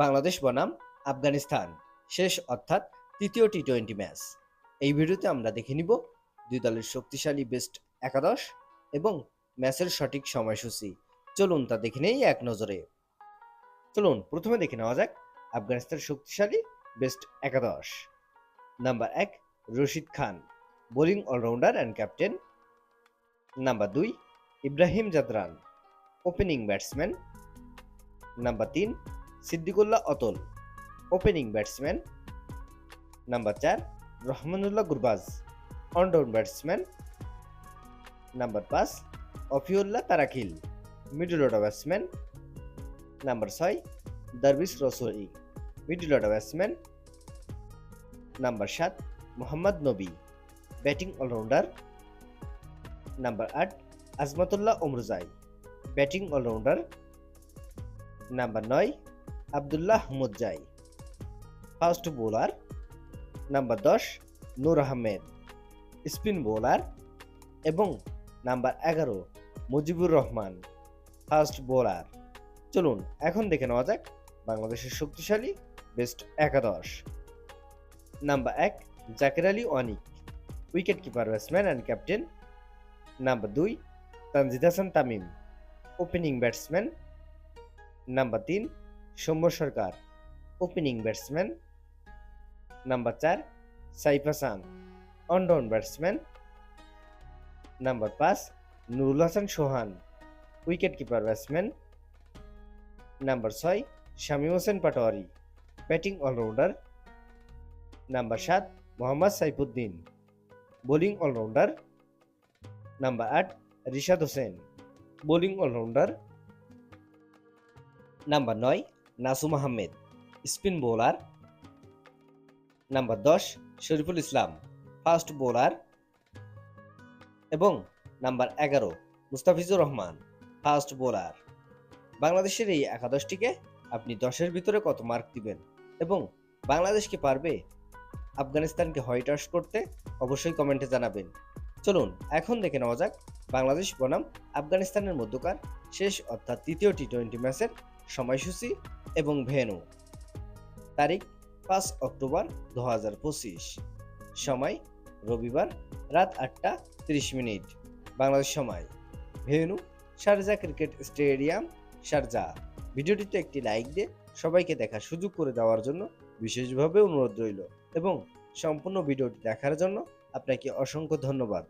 বাংলাদেশ বনাম আফগানিস্তান। শেষ অর্থাৎ তৃতীয় টি টোয়েন্টি ম্যাচ এই ভিডিওতে আমরা দেখে নিব দুই দলের শক্তিশালী বেস্ট একাদশ এবং ম্যাচের সঠিক সময়সূচি। চলুন তা দেখে নেই এক নজরে। চলুন, প্রথমে দেখে নেওয়া যাক আফগানিস্তানের শক্তিশালী বেস্ট একাদশ। নাম্বার এক, Rashid Khan, bowling allrounder and captain number দুই, Ibrahim Zadran opening batsman number তিন Sediqullah Atal opening batsman number চার, Rahmanullah Gurbaz allround batsman number পাঁচ, অফিউল্লাহ তারাকিল মিডল অর্ডার ব্যাটসম্যান নাম্বার ছয়, Darwish Rasooli middle order batsman number সাত, Mohammad Nabi batting allrounder number আট, Azmatullah Omarzai batting allrounder number নয় আবদুল্লাহ মুজ্জাই ফাস্ট বোলার নাম্বার দশ, নূর আহমেদ। স্পিন বোলার এবং নাম্বার এগারো, মুজিবুর রহমান। ফাস্ট বোলার চলুন, এখন দেখে নেওয়া যাক বাংলাদেশের শক্তিশালী বেস্ট একাদশ। নাম্বার এক, Jaker Ali Anik. Wicket keeper batsman and captain number দুই, Tanzid Hasan Tamim. Opening batsman number তিন Soumya Sarkar opening batsman number চার Saif Hasan one down batsman number পাঁচ Nurul Hasan Sohan wicket keeper batsman number ছয় Shamim Hossain Patwari batting allrounder number সাত Mohammad Saifuddin bowling allrounder number আট Rishad Hossain bowling allrounder number নয় Nasum Ahmed, spin bowler, number দশ, Shoriful Islam, fast bowler, এবং number এগারো, Mustafizur Rahman, fast bowler. বাংলাদেশের এই একাদশটিকে আপনি দশের ভিতরে কত মার্ক দিবেন এবং বাংলাদেশকে পারবে আফগানিস্তানকে হোয়াইট করতে, অবশ্যই কমেন্টে জানাবেন। চলুন, এখন দেখে নেওয়া যাক বাংলাদেশ বনাম আফগানিস্তানের মধ্যকার শেষ অর্থাৎ তৃতীয় টি টোয়েন্টি ম্যাচের সময়সূচি এবং ভেনু। তারিখ পাঁচ অক্টোবর দু হাজার পঁচিশ। সময় রবিবার রাত আটটা তিরিশ মিনিট। বাংলাদেশ সময়। Venue Sharjah cricket stadium, Sharjah. ভিডিওটিতে একটি লাইক দিয়ে সবাইকে দেখার সুযোগ করে দেওয়ার জন্য বিশেষভাবে অনুরোধ রইল এবং সম্পূর্ণ ভিডিওটি দেখার জন্য আপনাকে অসংখ্য ধন্যবাদ।